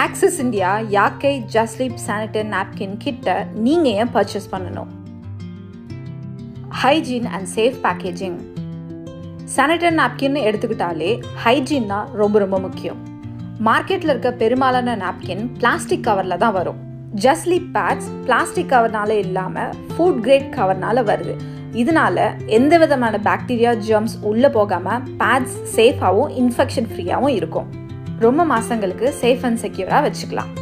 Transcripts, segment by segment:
Axis India யாக்கை ஜஸ்லீப் sanitary napkin கிட்ட நீங்கள் ஏன் பர்ச்சேஸ் பண்ணணும்? Hygiene and safe packaging sanitary நாப்கின்னு எடுத்துக்கிட்டாலே ஹைஜீன் தான் ரொம்ப ரொம்ப முக்கியம். மார்க்கெட்டில் இருக்க பெரும்பாலான நாப்கின் பிளாஸ்டிக் கவரில் தான் வரும். ஜஸ்லீப் பேட்ஸ் பிளாஸ்டிக் கவர்னால இல்லாமல் ஃபுட் கிரேட் கவர்னால வருது. இதனால எந்த விதமான பாக்டீரியா ஜெர்ம்ஸ் உள்ளே போகாமல் பேட்ஸ் சேஃபாகவும் இன்ஃபெக்ஷன் ஃப்ரீயாகவும் இருக்கும். ரொம்ப மாதங்களுக்கு சேஃப் அண்ட் செக்யூராக வச்சுக்கலாம்.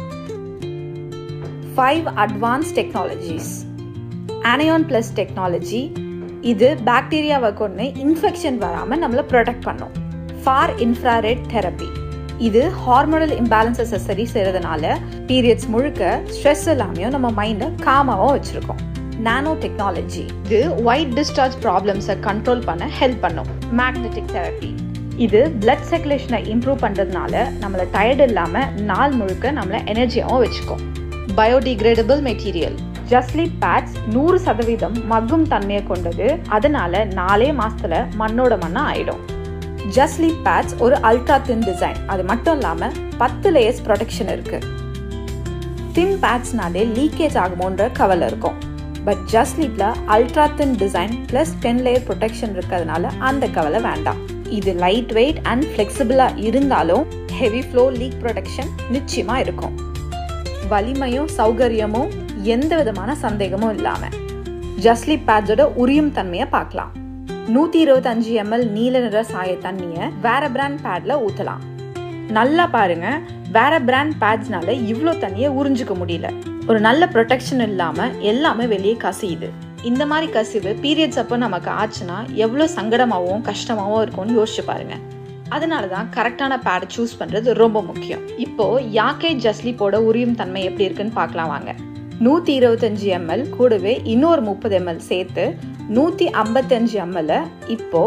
Five advance technologies anion plus technology இது பாக்டீரியாவை கொண்டு இன்ஃபெக்ஷன் வராமல் நம்மளை ப்ரொடெக்ட் பண்ணும். ஃபார் இன்ஃப்ராரெட் தெரப்பி இது ஹார்மோனல் இம்பேலன்சஸை சரி செய்கிறதுனால பீரியட்ஸ் முழுக்க ஸ்ட்ரெஸ் இல்லாமையும் நம்ம மைண்டை காமாவும் வச்சுருக்கோம். நானோ டெக்னாலஜி இது ஒயிட் டிஸ்சார்ஜ் ப்ராப்ளம்ஸை கண்ட்ரோல் பண்ண ஹெல்ப் பண்ணும். மேக்னெட்டிக் தெரப்பி இது பிளட் சர்க்குலேஷனை இம்ப்ரூவ் பண்ணுறதுனால நம்மளை டயர்ட் இல்லாமல் நாள் முழுக்க நம்மளை எனர்ஜியாகவும் வச்சுக்கும். பயோடிகிரேடபிள் மெட்டீரியல் ஜஸ்லீப் பேட்ஸ் நூறு சதவீதம் மக்கும் தன்மையை கொண்டது. அதனால நாலே மாசத்துல மண்ணோட மண்ணா ஆயிடும். ஜஸ்லீப் பேட்ஸ் ஒரு அல்ட்ரா தின் டிசைன் அது மட்டும் இல்லாம பத்து லேயர்ஸ் ப்ரொடெக்ஷன் இருக்கு. தின் பேட்ஸ்னாலே லீக்கேஜ் ஆகுமோன்ற கவலை இருக்கும். But ஜஸ்லீப்ல ultra thin design plus ten layer protection இருக்கிறதுனால அந்த கவலை வேண்டாம். இது லைட் வெயிட் அண்ட் ஃப்ளெக்சிபிளா இருந்தாலும் ஹெவி ஃப்ளோ லீக் ப்ரொடெக்ஷன் நிச்சயமா இருக்கும். வலிமையும் சௌகரியமும் எந்த விதமான சந்தேகமும் இல்லாம. ஜஸ்லீப் பேட்ஸோட உரியும் தன்மையை பார்க்கலாம். நூத்தி இருபத்தஞ்சு எம்எல் நீல நிற சாய தண்ணியை வேற பிராண்ட் பேட்ல ஊத்தலாம். நல்லா பாருங்க வேற பிராண்ட் பேட்ஸ்னால இவ்வளோ தண்ணியை உறிஞ்சிக்க முடியல. ஒரு நல்ல ப்ரொடெக்ஷன் இல்லாமல் எல்லாமே வெளியே கசியுது. இந்த மாதிரி கசிவு பீரியட்ஸ் அப்போ நமக்கு ஆச்சுன்னா எவ்வளோ சங்கடமாகவும் கஷ்டமாகவும் இருக்கும்னு யோசிச்சு பாருங்க. அதனால தான் கரெக்டான பேடை சூஸ் பண்ணுறது ரொம்ப முக்கியம். இப்போ யாக்கை ஜஸ்லிப்போட உரியும் தன்மை எப்படி இருக்குன்னு பார்க்கலாம் வாங்க. நூற்றி இருபத்தஞ்சி எம்எல் கூடவே இன்னொரு முப்பது எம்எல் சேர்த்து நூற்றி ஐம்பத்தஞ்சு எம்எல்ல இப்போ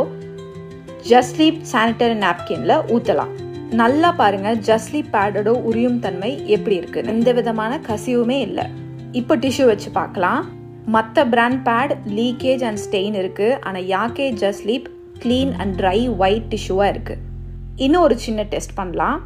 ஜஸ்லீப் சானிட்டரி நாப்கின்ல ஊற்றலாம் நல்லா பாருங்க ஜஸ்லீப் பேடோட உரியும் தன்மை எப்படி இருக்கு? எந்த விதமான கசிவுமே இல்லை. இப்போ டிஷ்யூ வச்சு பார்க்கலாம். மற்ற brand pad leakage and stain இருக்குது ஆனால் யாக்கே ஜஸ்லீப் க்ளீன் அண்ட் ட்ரை ஒயிட் டிஷ்யூவாக இருக்குது இன்னும் ஒரு சின்ன டெஸ்ட் பண்ணலாம்.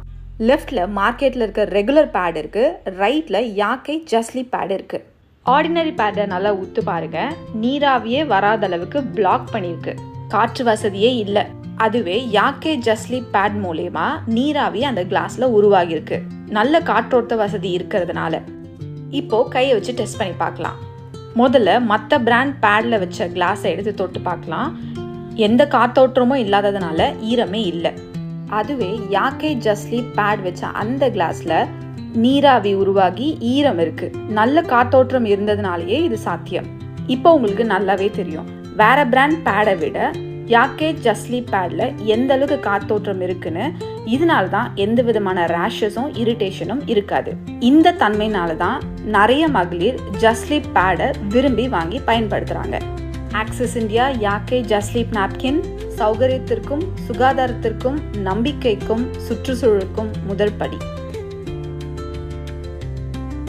லெஃப்டில் மார்க்கெட்டில் இருக்க ரெகுலர் பேட் இருக்குது ரைட்டில் யாக்கை ஜஸ்லி பேட் இருக்குது ஆர்டினரி பேடை நல்லா உத்து பாருங்க. நீராவியே வராத அளவுக்கு பிளாக் பண்ணியிருக்கு காற்று வசதியே இல்லை. அதுவே யாக்கே ஜஸ்லி பேட் மூலயமா நீராவி அந்த கிளாஸில் உருவாகியிருக்கு. நல்ல காற்றோட்ட வசதி இருக்கிறதுனால. இப்போ கையை வச்சு டெஸ்ட் பண்ணி பார்க்கலாம். முதல்ல மற்ற பிராண்ட் பேடில் வச்ச கிளாஸை எடுத்து தொட்டு பார்க்கலாம். எந்த காத்தோட்டமும் இல்லாததுனால ஈரமே இல்லை. அதுவே யாக்கை ஜஸ்லி பேட் வச்ச அந்த கிளாஸ்ல நீராவி உருவாகி ஈரம் இருக்கு. நல்ல காத்தோட்டம் இருந்ததுனாலேயே இது சாத்தியம். இப்போ உங்களுக்கு நல்லாவே தெரியும். வேற பிராண்ட் பேடை விட யாக்கே ஜஸ்லி பேடில் எந்த அளவுக்கு காத்தோற்றம் இருக்குன்னு இதனால தான் எந்த விதமான ரேஷஸும் இரிட்டேஷனும் இருக்காது. இந்த தன்மையினால தான் நிறைய மகளிர் ஜஸ்லி பேடை விரும்பி வாங்கி பயன்படுத்துகிறாங்க ஆக்சிஸ் இந்தியா யாக்கே ஜஸ்லீப் நாப்கின் சௌகரியத்திற்கும் சுகாதாரத்திற்கும் நம்பிக்கைக்கும் சுற்றுச்சூழலுக்கும் முதல் படி.